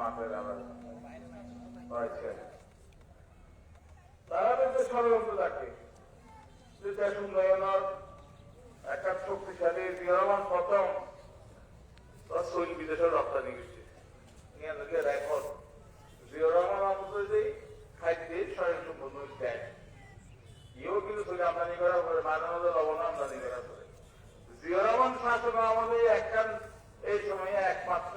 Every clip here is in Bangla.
মাথায় আবার তারা কিন্তু ষড়যন্ত্র থাকে দেশ একটা শক্তিশালী বিরমান প্রথম। তার শৈল বিদেশে রপ্তানি করছে। আমাদের যে খাদ্যে স্বয়ং সম্পূর্ণ দেয় কিন্তু শৈল আমদানি করার পরে মাঝে মাঝে লবণ আমদানি করার পরে জিও রহমান শাসন এই সময়ে একমাত্র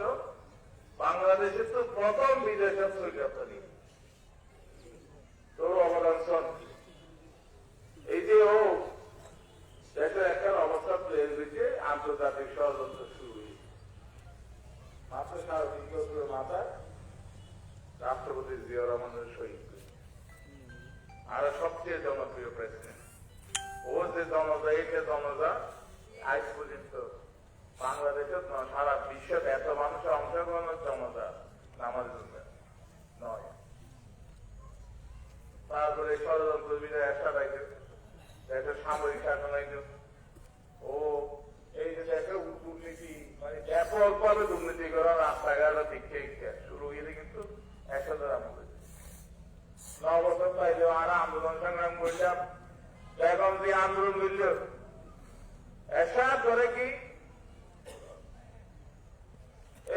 বাংলাদেশের তো প্রথম বিদেশের শৈল রপ্তানি তোর অবদান শোন। এই যে ও দেশের একটা অবস্থা তৈরি হয়েছে আন্তর্জাতিক ষড়যন্ত্র শুরু হয়েছে। মাত্র সারা তিন মাথায় রাষ্ট্রপতি জিয়া রহমানের শহীদ। আর সবচেয়ে জনপ্রিয় প্রেসিডেন্ট ও যে জনতা যে জনতা আজ পর্যন্ত বাংলাদেশের সারা বিশ্বের এত মানুষের অংশগ্রহণের জনতা নামাজ নয় তারপরে ষড়যন্ত্র বিদায় একটা রাখে দেশের সামরিক শাসন একজন ও এই যে দেখে দুর্নীতি মানে ব্যাপকভাবে দুর্নীতি করা রাস্তাঘাট দিক থেকে শুরু হয়েছে কিন্তু একসাথে আমলে ন বছর পাইলেও আর আন্দোলন সংগ্রাম করলাম এখন যে আন্দোলন করল এসা করে কি?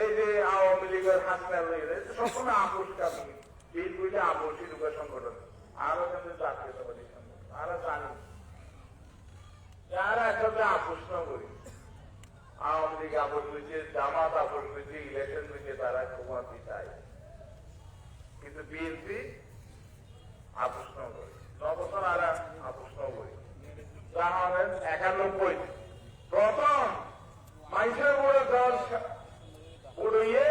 এই যে আওয়ামী লীগের হাসপাতাল সবসময় আপোষ বিল বুঝে আপোষী লোকের সংগঠন। আরও কিন্তু সংগঠন। আরও জানি। যারা আপোষ না করি, আওয়ামী লীগ আপোষ করছে জামাত আপোষ করছে ইলেকশন করছে তারা চায় কিন্তু বিএনপি আপোষ না করে। নবছর আর তাহলে একানব্বই। প্রথম, মাইসের বড় দল উড়িয়ে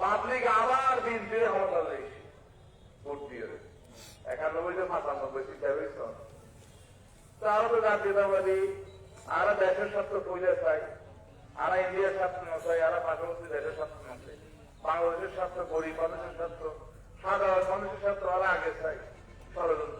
পাবলিক আবার বিএনপির ক্ষমতা দিয়েছে ভোট দিয়ে একানব্বই সাতানব্বই শিক্ষা হয়েছে তারা তো জাতীয়তাবাদী আর দেশের স্বার্থ পূজা চাই আর ইন্ডিয়ার স্বার্থ না চাই আর পাশাপাশি দেশের স্বার্থ না বাংলাদেশের স্বার্থ, গরিব মানুষের স্বার্থ, সাধারণ মানুষের স্বার্থ আর আগে চাই। ষড়যন্ত্র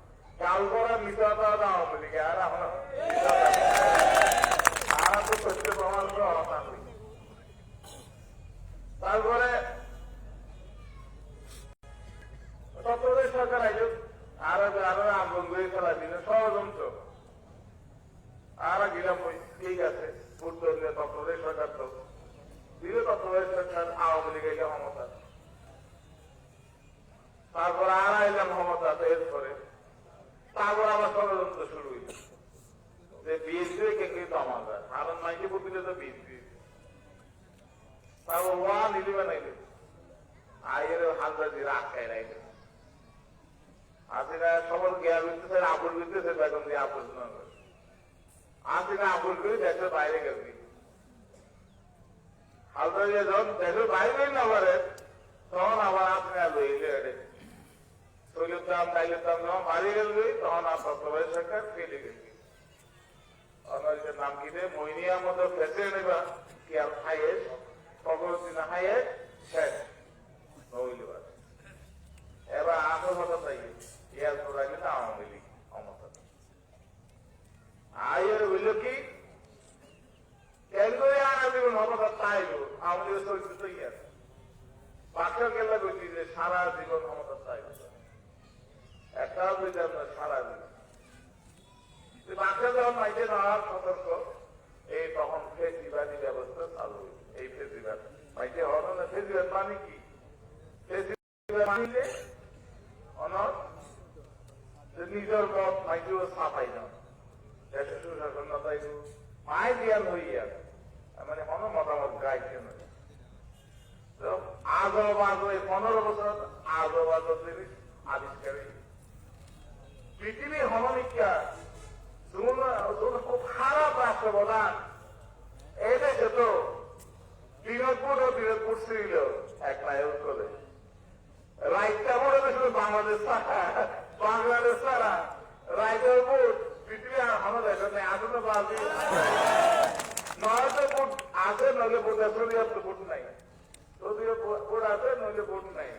কাল করা মিতা আওয়ামী লীগে আর আমরা আর তো সত্য প্রমাণ করে হতা হই তারপরে তত্ত্বাবধায়ক সরকার আইল আরও আরও আন্দোলন করে খেলা দিল ষড়যন্ত্র আর গেলাম ওই ঠিক আছে পূর্ব তত্ত্বাবধায়ক সরকার তো দিল তত্ত্বাবধায়ক সরকার আওয়ামী লীগ এলে ক্ষমতা তারপর আর আইলাম ক্ষমতা তো এরপরে তারপর আবার ষড়যন্ত্র শুরু হইল যে বিএনপি কে কে তো আমাদের কারণ মাইকে বুদ্ধিতে তো বিএনপি তারপর ওয়া নিলিবে নাইলে আয়ের হালদাজি রাগ খাই নাইলে আসিনা সবার জ্ঞান আপন হইতেছে বেতন দিয়ে করে। দেশের বাইরে হালদা যখন দেশের বাইরে না পারে তখন আবার লইলে দাম যখন তখন আপনার সবাই সরকার ফেলে নাম কি দে মইনিয়ার মধ্যে ফেসে নেবা কি আর হাইয়ে খবর দিন হাইয়ে শেষ। নইলে এবার আসল কথা তাই ইয়ার লীগ। ఆయన వెళ్ళకి తెలుగు యానాలు మమత స్థాయిలు আমাদের চরিত্র ইয়ে আছে। পাশের গেলে বলছি যে, সারা জীবন মমতা స్థాయిలు একটাও বুঝলাম না, সারা জীবন। বাচ্চা এই তখন ফেসিবাদী ব্যবস্থা চালু এই ফেসিবাদ মাইতে হন না ফেসিবাদ মানে কি? মানে নিজের পথ মাইতেও সাফাই না মাই দিয়ান হইয়া মানে মনে মতামত গাইছে আজও বাজো এই পনেরো বছর আজও বাজো আবিষ্কারী পৃথিবীর হনমিকা খুব খারাপ রাষ্ট্রপ্রধান এই দেশে তো বিনোদপুর ও বিনোদপুর ছিল এক নায়ক রাইটটা বড় শুধু বাংলাদেশ ছাড়া বাংলাদেশ ছাড়া রাইটের বুট পৃথিবী আর আমাদের এখানে আসলে বাজি নয়তো বুট আছে নইলে বুট আছে তো বুট নাই। যদিও বুট আছে, নইলে বুট নাই।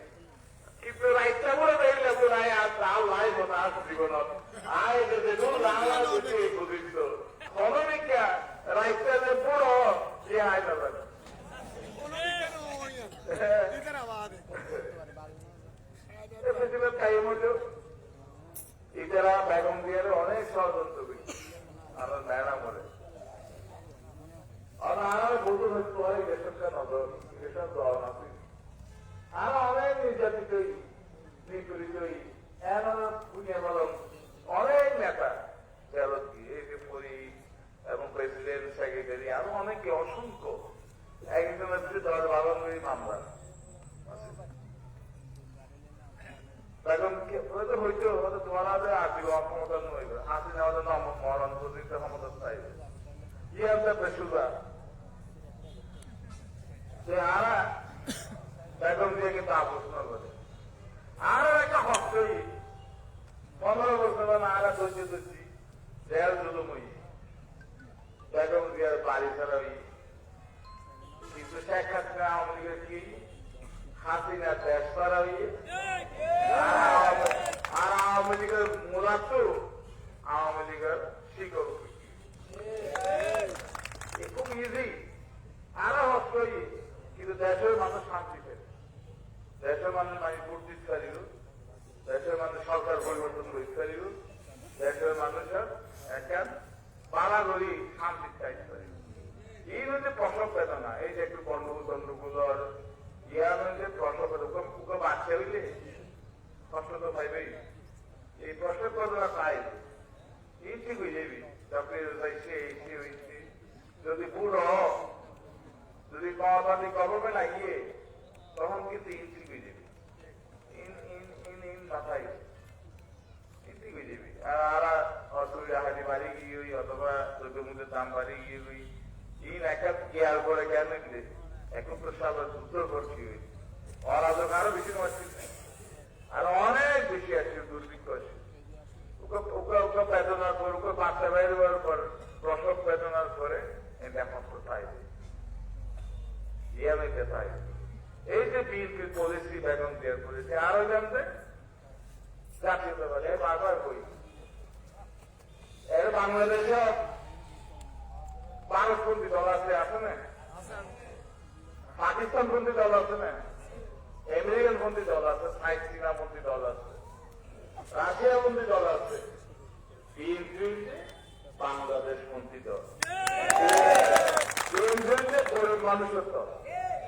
বেগম অনেক ষড়যন্ত্র করছে আমার ম্যাডাম বলে আর আমার বলতে হচ্ছে হয় ইলেকশনটা নজর ইলেকশন দেওয়া না আর অনেক নির্যাতিত নিপীড়িত এমন পুনিয়া বলম অনেক নেতা ফেরত গিয়ে এই যে পরি এবং প্রেসিডেন্ট সেক্রেটারি আরও অনেকে অসংখ্য একজনের বিরুদ্ধে দশ বারো মামলা আছে। তখন কি হয়তো হইতো হয়তো তোমার আগে আর্থিক অক্ষমতা নইবে হাসি নেওয়ার জন্য মরণ পর্যন্ত ক্ষমতা চাইবে ইয়ার বেসুদা যে আরা বেগম দিয়ে কিন্তু আলোচনা করে আর একটা হস্তই পনেরো বছর মানে ধৈর্য ধরছি দেয়াল জুলুমই বেগম দিয়ার বাড়ি ছাড়া ওই কিন্তু শেখ আওয়ামী লীগের কি? হাসিনা দেশ ছাড়া আর আওয়ামী লীগের মূলাত আওয়ামী লীগের শিকড় খুব ইজি আরও হস্তই কিন্তু দেশের মানুষ শান্তি দেশের মানুষ মানে ভোট দিতে পারিল। দেশের মানুষ সরকার পরিবর্তন করতে পারিল। দেশের মানুষের একটা বাড়াগড়ি শান্তি চাইতে পারিল এই হচ্ছে প্রসব বেদনা এই যে একটু গন্ডগোল গন্ডগোল ইয়ার মধ্যে প্রসব বেদনা ওকে বাচ্চা হইলে কষ্ট তো পাইবেই এই প্রসব বেদনা পাই এই ঠিক হয়ে যাবি তারপরে সে সে হয়েছে যদি বুড়ো যদি কমাবাদি কমবে না গিয়ে তখন কিন্তু ইন ঠিক হয়ে যাবে ইন ইন ইন ইন মাথায় ইন ঠিক হয়ে যাবে আর আর অসুবিধা হাজি বাড়ি গিয়ে ওই অথবা দ্রব্যমূল্যের দাম বাড়ি গিয়ে ওই ইন একটা কেয়ার করে কেন দিলে এখন তো সব যুদ্ধ করছি ওই অরাজক আরও বেশি মারছি আর অনেক বেশি আছে দুর্ভিক্ষ আছে ওকে ওকে ওকে বেদনার পর ওকে বাচ্চা বাইরে হওয়ার পর প্রসব বেদনার পরে এই ব্যাপক কোথায় ইয়ামে কোথায় এই যে বিএনপির পলিসি বেগম দেওয়ার পলিসি আরও জানতে? জাতীয়তাবাদী বারবার কই। এর বাংলাদেশে ভারতপন্থী দল আছে আছে না? পাকিস্তান পন্থী দল আছে না? আমেরিকান পন্থী দল আছে সাইড চীনা পন্থী দল আছে রাশিয়া পন্থী দল আছে। বিএনপি বাংলাদেশ পন্থী দল গরিব মানুষের দল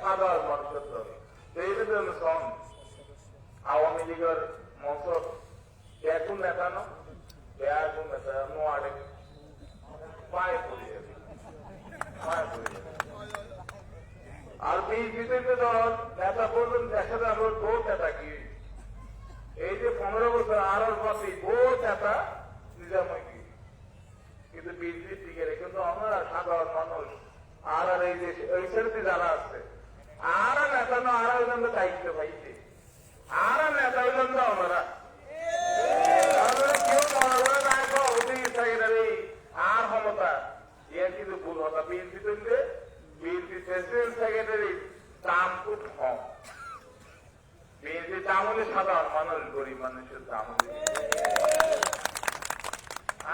সাধারণ মানুষের দল এইটা জন্য সন আওয়ামী লীগের মঞ্চর বেগুন নেতা ন? বেগুন নেতা? নোয়ারে পায়ে পড়ে পায়ে পড়ে আর বিজেপিতে দল নেতা বলবেন দেখা যাবে ভোট নেতা কি? এই যে পনেরো বছর আরও পথে ভোট নেতা নিজাময় কি কিন্তু বিজেপি টিকে কিন্তু আমরা সাধারণ মানুষ। আর এই যে এই ছেড়ে যারা আছে, আর নেতা আর ওই দায়িত্ব পাইছে। আর নেতা আমরা আমরা ওই সেক্রেটারি আর ক্ষমতা কিন্তু ভুল সেক্রেটারি কম। সাধারণ মানুষ, গরিব মানুষের দাম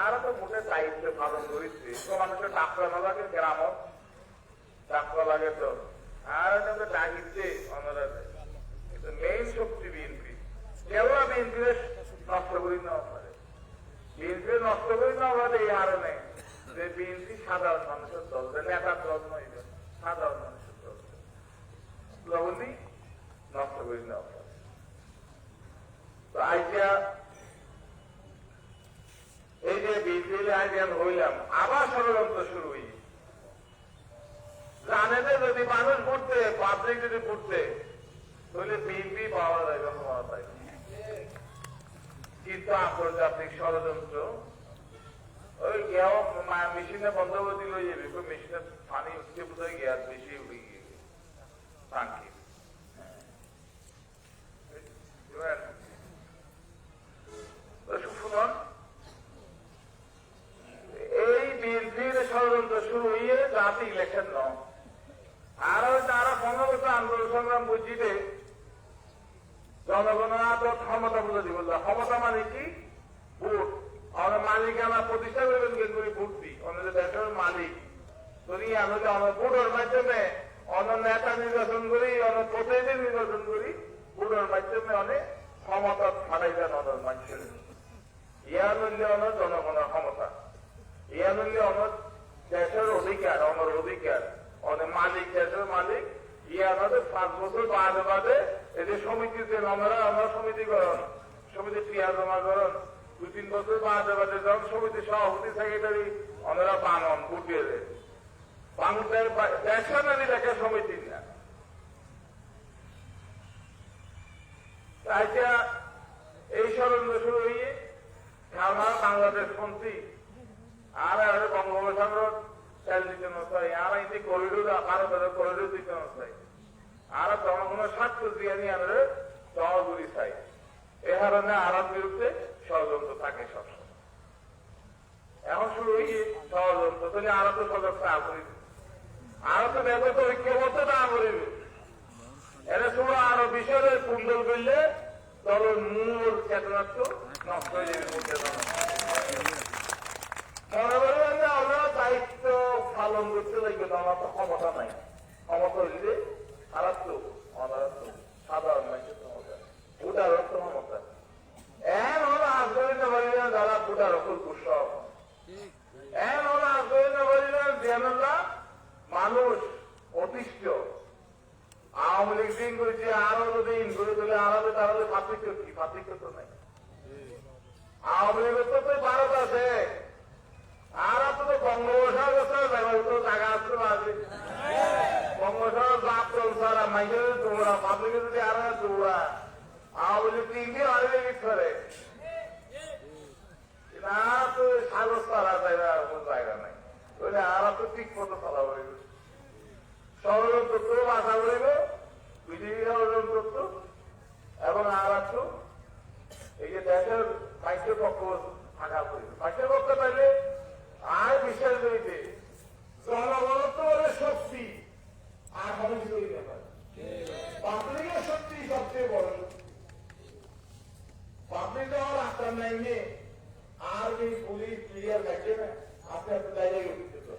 আর তো মোটে দায়িত্ব পালন করেছে মানুষের ডাক্তার লাগে গ্রামত ডাক্তার লাগে তো। আর ওটা ডাকিতে অনারা কিন্তু মেইন শক্তি বিএনপি। কেউ বিএনপি নষ্ট করি না পারে বিএনপি নষ্ট করি না পারে এই কারণে যে বিএনপি সাধারণ মানুষের দল, যে নেতার দল নয় সাধারণ মানুষের দল। লবণই নষ্ট করি না পারে তো আইসা এই যে বিপিএল আইডিয়ান হইলাম, আবার ষড়যন্ত্র শুরু হই জানে যে যদি মানুষ ঘুরতে পাবলিক যদি ঘুরতে তাহলে বিএনপি পাওয়া যাবে ক্ষমতা পাই কিন্তু আন্তর্জাতিক ষড়যন্ত্র, ওই কেউ মেশিনে বন্ধ করে দিল যাবে মেশিনে পানি উঠতে বোধহয় গ্যাস বেশি উঠে গিয়ে টাঙ্কি তো শুনুন এই বিএনপির ষড়যন্ত্র শুরু জাতি ইলেকশন নয়। আর ওই তারা আন্দোলন সংগ্রাম বুঝিতে জনগণ তো ক্ষমতা বলে দিব ক্ষমতা মানে কি? ভোট। আমরা মালিকানা প্রতিষ্ঠা করবেন কেন করে ভোট দিই। দেশের মালিক, তুমি আমাদের আমার ভোটের মাধ্যমে অন্য নেতা নির্বাচন করি, অন্য প্রতিনিধি নির্বাচন করি, ভোটের মাধ্যমে অনেক ক্ষমতা ফাটাই দেন অন্য মানুষের। ইয়া মূল্য অনেক জনগণের ক্ষমতা। ইয়া মূল্য অনেক দেশের অধিকার, আমার অধিকার। অনেক মালিক, দেশের মালিক, ইয়া আমাদের পাঁচ বছর বাদে বাদে যে সমিতিতে আমরা আমরা সমিতি করন সমিতি ক্রিয়া জমা করন দু তিন বছর বাদে বাদে যখন সমিতি সভাপতি সেক্রেটারি ওনারা বানন গুটিয়ে দেয়। বাংলাদেশ দেশনারী দেখে সমিতি না। এই ষড়যন্ত্র শুরু হয়ে আমরা বাংলাদেশ মন্ত্রী বঙ্গোপসাগর তেল দিতে নয় আর এই আর বিরুদ্ধে ষড়যন্ত্র থাকে সবসময় এখন শুরু ষড়যন্ত্র তো সজাগ তা করিবে তো ব্যাপার তো ঐক্যবদ্ধ না আরও বিষয়ের কুণ্ডল করলে দলের মূল চেতনা তো নষ্ট হয়ে যাবে মূল চেতনা মনে করবেন যে আমরা দায়িত্ব পালন করতে লাগবে আমার তো ক্ষমতা নাই। ক্ষমতা হইলে খারাপ তো অনারাত তো সাধারণ মানুষের ক্ষমতা ভোটার তো ক্ষমতা এন হলো আন্দোলন বলিলেন যারা ভোটার অকুল কুসব এন হলো আন্দোলন বলিলেন জেনারা মানুষ অতিষ্ঠ আওয়ামী লীগ দিন করেছে আরও যদি ইন করে দিলে আরও তাহলে পার্থক্য কি পার্থক্য তো নাই আওয়ামী লীগের তো তো ভারত আছে আর তো বঙ্গোপসাগর ব্যবহৃত জায়গা আছে না আছে বঙ্গোপসাগর বাপ চলছারা মাইকের দৌড়া পাবলিকের যদি আরও দৌড়া আওয়ামী লীগ তিনটি আওয়ামী করে না তো সাগর ছাড়া জায়গা কোনো জায়গা নাই ওইটা আর তো ঠিক মতো চলা হইবে ষড়যন্ত্র বাসা করিব বিজেপি ষড়যন্ত্র এবং আর এই যে দেশের পক্ষ থাকা করিবে মাইকের পক্ষ আর বিশ্বাস করিতে, জনগণত্বের শক্তি আর পারে পাবলিকের শক্তি সবচেয়ে বড় পাবলিক যখন রাস্তার লাইনে আর এই পুলিশ, ক্লিয়ার লাগছে না। আপনি আপনার জায়গায়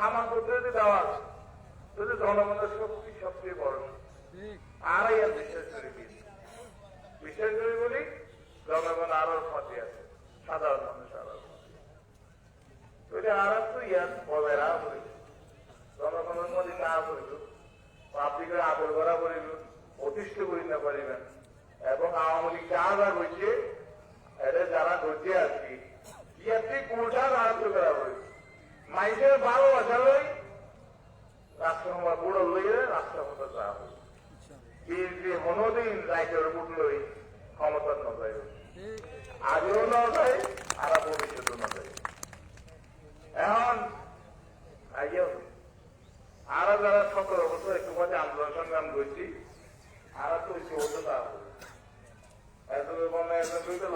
হামান করতে যদি দেওয়া, যদি জনগণের শক্তি সবচেয়ে বড়। আর বিশ্বাস করি বিশেষ করে বলি, জনগণ আরও পথে আছে। সাধারণ মানুষ আরও ওইটা আর একটু ইয়ার বজায় রাখা জনগণের মধ্যে না করিল পাবলিকের আদর করা করিল অতিষ্ঠ করি না পারিবেন। এবং আওয়ামী লীগ যা করছে এটা যারা আর কি ইয়াতে কোনটা রাজ্য করা করিল মাইসের ভালোবাসা লই রাষ্ট্র বুড়ো লইয়ে রাষ্ট্র মতো যা হইল বিএনপি হনদিন রাইটের উঠলই ক্ষমতার নজয় আগেও না যায় আর ভবিষ্যতেও না যায় এখন আগেও আর যারা সতেরো বছর, একটু মাঝে আন্দোলন সংগ্রাম করছি তো একটু হতো তা এত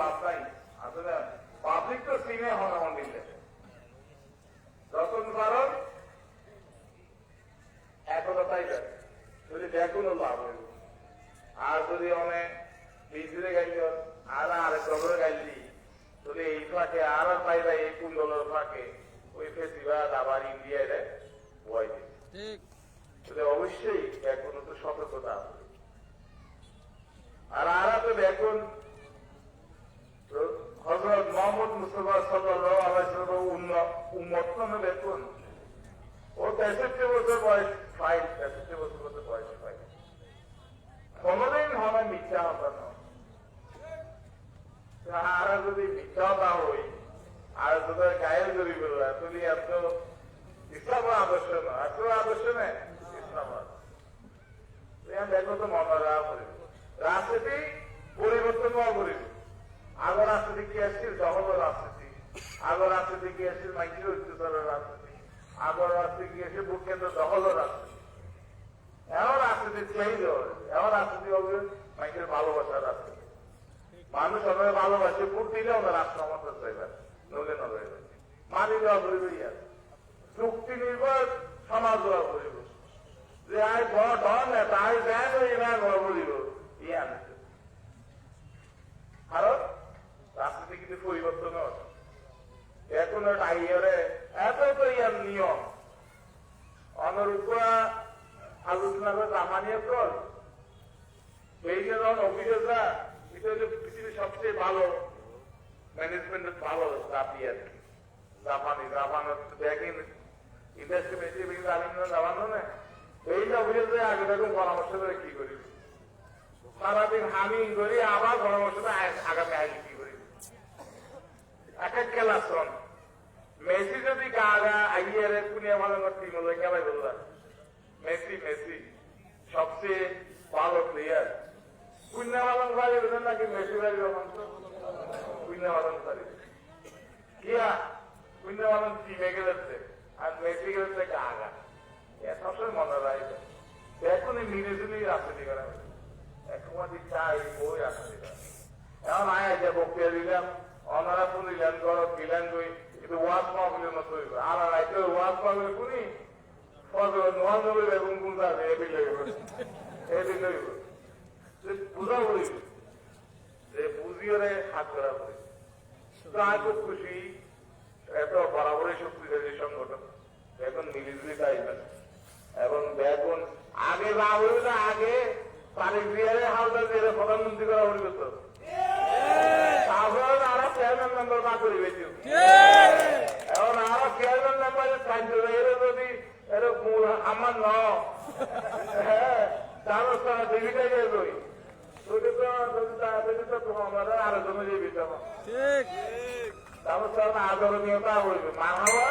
লাভ নাই। আসলে পাবলিক তো সিনে দিলে যখন কারণ একতাই দেয় যদি লাভ হইব আর যদি অনেক বিদ্যুৎ গাইল, আর আরেক রকমের গাইলি যদি এই ফাঁকে আর পাইবা এই কুণ্ডলের ফাঁকে ওই ফেসিবাদ আবার ইন্ডিয়ায় তাহলে অবশ্যই এখন তো সতর্কতা আর আর তো দেখুন হজরত মোহাম্মদ মুস্তফা সাল্লাহ নামে দেখুন ও তেষট্টি বছর বয়স ফাইল তেষট্টি বছর মতো বয়স ফাইল কোনদিন হবে মিথ্যা হতা না আর যদি মিথ্যা না হই আর তোদের গায়ের যদি বলল আসলে এত ইসলাম আদর্শ না আসলে আদর্শ নেই ইসলাম দেখো তো মনরা করিব রাজনীতি পরিবর্তন হওয়া করিব আগর রাজনীতি কি আসছিল জগত রাজনীতি আগর রাজনীতি কি আসছিল মাইকির অত্যাচারের রাজনীতি আগর রাজনীতি কি আসছিল ভোট কেন্দ্র দখল রাজনীতি এমন রাজনীতি চেঞ্জ হবে এমন রাজনীতি হবে মাইকের ভালোবাসার রাজনীতি মানুষ সবাই ভালোবাসে ভোট দিলে ওরা রাষ্ট্র ক্ষমতা চাইবে নলে নলে করিবে চুক্তি নির্ভর সমাজ যে আই ঘর না না ঘর বলিব ইয়া কারণ রাজনীতি কিন্তু পরিবর্তন এখন এত তো ইয়ার নিয়ম। অনুরূপা আলোচনা করে জামানিয়া কর। এই যে যখন অফিসাররা এটা হচ্ছে পৃথিবীর সবচেয়ে ভালো ম্যানেজমেন্টের ভালো আর কি জাপানি জাপান দেখেন ইন্ডাস্ট্রি বেশি বেশি জানেন না জাপানো না। এই যে অফিসারদের আগে দেখুন পরামর্শ করে কি করি? সারাদিন হামি করি, আবার পরামর্শ করে আগামী আগে কি করি? এক এক ক্লাস শোন মেসি যদি গাগা আইয়ারে কুনিয়া ভালো টিম হলো খেলাই বললাম মেসি মেসি, সবচেয়ে ভালো প্লেয়ার কুন্যা পালন নাকি মেসি বাড়ি কুন্যা পালন পারি কিয়া? পালন টিমে গেলেছে আর মেসি গেলেছে এ সবসময় মনে রাখবে এখন এই মিলে জুলেই রাজনীতি করা এখন চাই বই রাজনীতি করা এখন আয় যে বক্তৃতা দিলাম, অনারা শুনিলেন গর দিলেন কই কিন্তু ওয়াজ মাহফিলের মতো আর রাইতে ওয়াজ মাহফিল শুনি, ফজর নোয়া নবী বেগুন কোন যাবে এ বিলে এ বিলে বুঝা বলিব যে বুঝিয়ে হাত করা বলি তো আমি খুব খুশি। এত বরাবরই শক্তিশালী সংগঠন। এখন মিলিটারি চাইবেন এবং দেখুন আগে না হইবে না আগে তারিখ দিয়ে হালদার দিয়ে প্রধানমন্ত্রী করা হইবে তো মেম্বার এখন আরও চেয়ারম্যান মেম্বারের কার্য এর যদি এরকম আমার ন। হ্যাঁ তার দেবীটাই যাই যদি তো যাবি তোমার ঠিক। তাহলে আদরণীয়তা হইবে। মানবা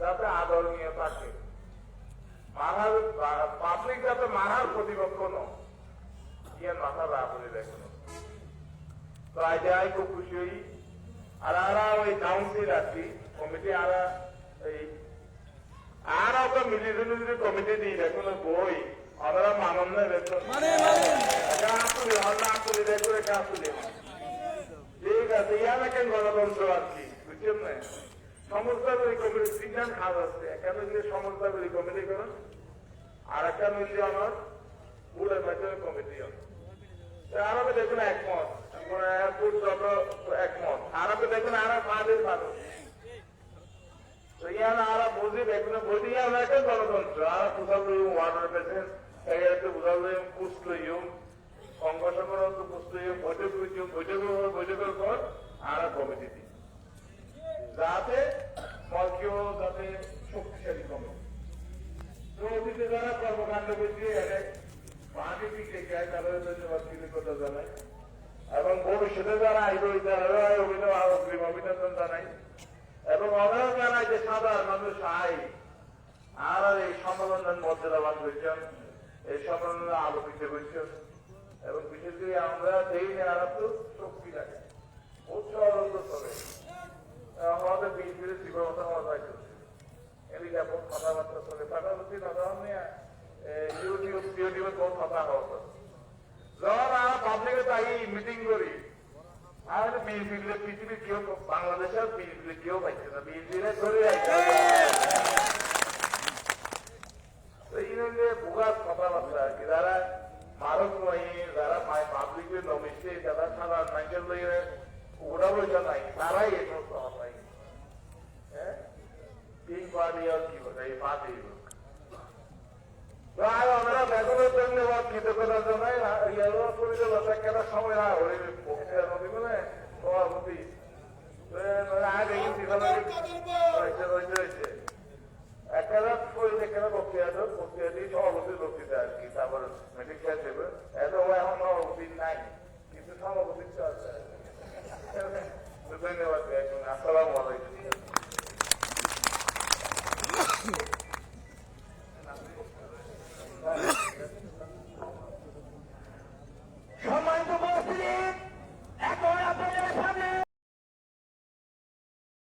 যাতে আদরণীয় থাকে মানার পাবলিক যাতে মানার প্রতিপক্ষ ন ইয়ে মাথা রাখ হয়ে দেখুন তো আজ আই খুব খুশি হই। আর আরা ওই কাউন্সিল আছি কমিটি আরা এই আর ওকে মিলি জুলি যদি কমিটি দিই দেখুন বই আমরা মানন না দেখুন মানে মানে। হল্লা দেখুন এটা আসলে ঠিক আছে, ইয়ার কেন গণতন্ত্র আর কি বুঝছেন না? সমস্যাগুলি কমিটি তিনজন খাস আছে, একটা মিলে সমস্যাগুলি কমিটি করেন আর একটা মিলে আমার বুড়ের মাধ্যমে কমিটি আরবে দেখুন একমত এয়ারপোর্ট যত একমত, আরবে দেখুন আর ইয়ার একটা গণতন্ত্র, আর কোথাও ওয়াটার পেছেন এই পুষ্ট ইউম সংঘ সংগঠন তো বৈঠক বৈঠক পর আর কমিটি দিই যাতে মলকেও যাতে শক্তিশালী কমে। তো অতীতে যারা কর্মকাণ্ড করছে এবং ভবিষ্যতে যারা আইব তারা অভিনন্দন জানাই। এবং অনেক জানাই যে সাধারণ মানুষ আই, আর এই সম্মেলনের মর্যাদাবান হয়েছেন এই সম্মেলনে আলোকিত করছেন এবং বিশেষ করে আমরা যেই নেওয়ার তো শক্তি লাগে। চলে আমাদের যায় এদিকে বহুত কথাবার্তা চলে। কথা যখন আমরা মিটিং করি, আর কেউ, বাংলাদেশের কেউ পাইছে না। কথাবার্তা কি। যারা ভারত নয় যারা পাবলিকে নমিছে যারা সাধারণ মানুষের লইয়ে ওরা পয়সা নাই তারাই এই প্রশ্ন নাই হ্যাঁ? তিন পাড়ি আর কি বলে এই পাঁচই লোক আমরা বেতনের ধন্যবাদ কৃতজ্ঞতা জানাই ইয়ার করিতে লতা কেনার সময় না ওই বক্তৃতা নদী মানে সভাপতি। আগে হয়েছে হয়েছে। খেলাধ করে এখানে বক্তৃতা দেব বক্তৃতা দিয়ে সভাপতির বক্তৃতা আর কি, তারপর মেট্রিক ক্লাস দেবে। এত ও এখন সভাপতি নাই, কিন্তু সভাপতি তো আছে। ধন্যবাদ আসসালামু আলাইকুম।